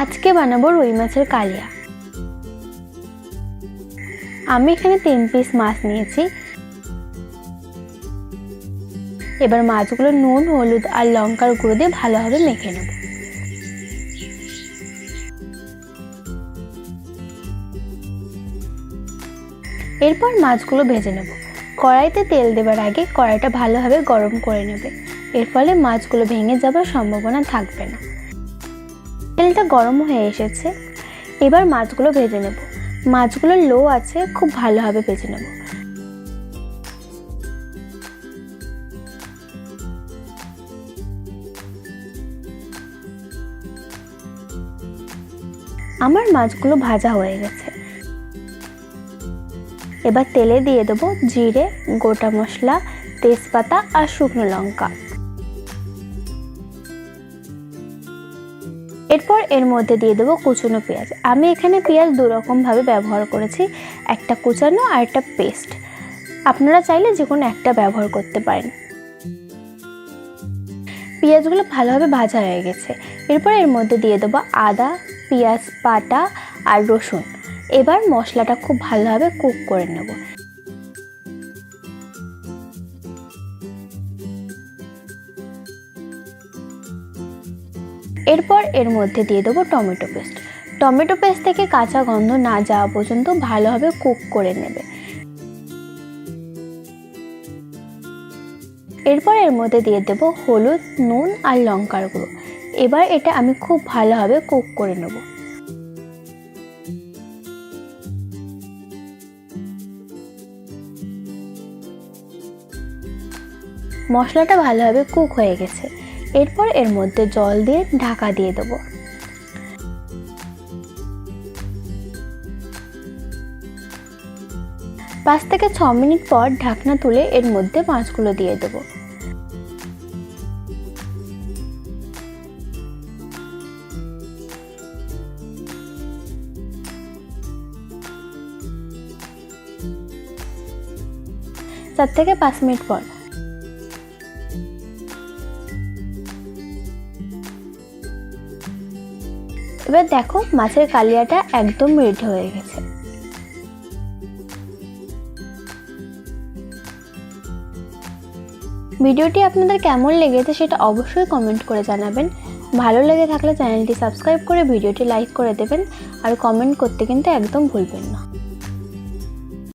আজকে বানাবো রুই মাছের কালিয়া। আমি এখানে তিন পিস মাছ নিয়েছি। এবার মাছগুলো নুন, হলুদ আর লঙ্কার গুঁড়ো দিয়ে ভালোভাবে মেখে নেব। এরপর মাছগুলো ভেজে নেব। কড়াইতে তেল দেবার আগে কড়াইটা ভালোভাবে গরম করে নেবে। এর ফলে মাছগুলো ভেঙে যাবার সম্ভাবনা থাকবে না। তেলটা গরম হয়ে এসেছে। এবার মাছগুলো ভেজে নেব। মাছগুলো লো আছে, খুব ভালোভাবে ভেজে নেব। আমার মাছগুলো ভাজা হয়ে গেছে। এবার তেলে দিয়ে দেবো জিরে, গোটা মশলা, তেজপাতা আর শুকনো লঙ্কা। এরপর এর মধ্যে দিয়ে দেবো কুচনো পেঁয়াজ। আমি এখানে পেঁয়াজ দু রকমভাবে ব্যবহার করেছি, একটা কুচানো আর একটা পেস্ট। আপনারা চাইলে যে কোনো একটা ব্যবহার করতে পারেন। পেঁয়াজগুলো ভালোভাবে ভাজা হয়ে গেছে। এরপর এর মধ্যে দিয়ে দেবো আদা, পেঁয়াজ পাটা আর রসুন। এবার মশলাটা খুব ভালোভাবে কুক করে নেব। এরপর এর মধ্যে দিয়ে দেবো টমেটো পেস্ট। টমেটো পেস্ট থেকে কাঁচা গন্ধ না যাওয়া পর্যন্ত ভালোভাবে কুক করে নেবে। এরপর এর মধ্যে দিয়ে দেব হলুদ, নুন আর লঙ্কার গুঁড়ো। এবার এটা আমি খুব ভালোভাবে কুক করে নেব। মশলাটা ভালোভাবে কুক হয়ে গেছে। এরপর এর মধ্যে জল দিয়ে ঢাকা দিয়ে দেবো। পাঁচ থেকে ছ মিনিট পর ঢাকনা তুলে এর মধ্যে মাছগুলো দিয়ে দেবো। চার থেকে পাঁচ মিনিট পর এবার দেখো মাছের কালিয়াটা একদম রেডি হয়ে গেছে। ভিডিওটি আপনাদের কেমন লেগেছে সেটা অবশ্যই কমেন্ট করে জানাবেন। ভালো লেগে থাকলে চ্যানেলটি সাবস্ক্রাইব করে ভিডিওটি লাইক করে দেবেন। আর কমেন্ট করতে কিন্তু একদম ভুলবেন না।